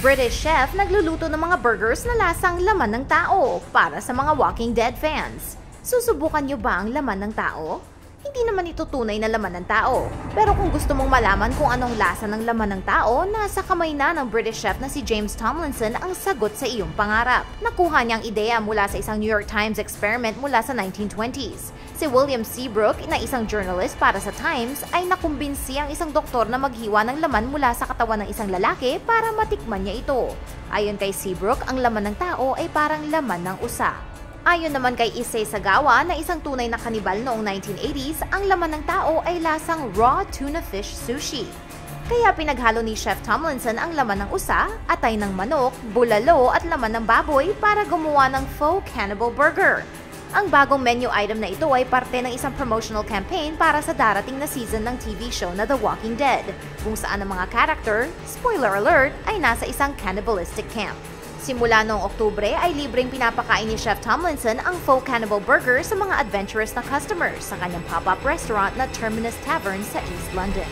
British chef nagluluto ng mga burgers na lasang laman ng tao para sa mga Walking Dead fans. Susubukan niyo ba ang laman ng tao? Hindi naman ito tunay na laman ng tao. Pero kung gusto mong malaman kung anong lasa ng laman ng tao, nasa kamay na ng British chef na si James Tomlinson ang sagot sa iyong pangarap. Nakuha niyang ideya mula sa isang New York Times experiment mula sa 1920s. Si William Seabrook, na isang journalist para sa Times, ay nakumbinsi ang isang doktor na maghiwa ng laman mula sa katawan ng isang lalaki para matikman niya ito. Ayon kay Seabrook, ang laman ng tao ay parang laman ng usa. Ayon naman kay Issei Sagawa na isang tunay na kanibal noong 1980s, ang laman ng tao ay lasang raw tuna fish sushi. Kaya pinaghalo ni Chef Tomlinson ang laman ng usa, atay ng manok, bulalo at laman ng baboy para gumawa ng faux cannibal burger. Ang bagong menu item na ito ay parte ng isang promotional campaign para sa darating na season ng TV show na The Walking Dead, kung saan ang mga character, spoiler alert, ay nasa isang cannibalistic camp. Simula noong Oktubre ay libreng pinapakain ni Chef Tomlinson ang faux cannibal burger sa mga adventurous na customers sa kanyang pop-up restaurant na Terminus Tavern sa East London.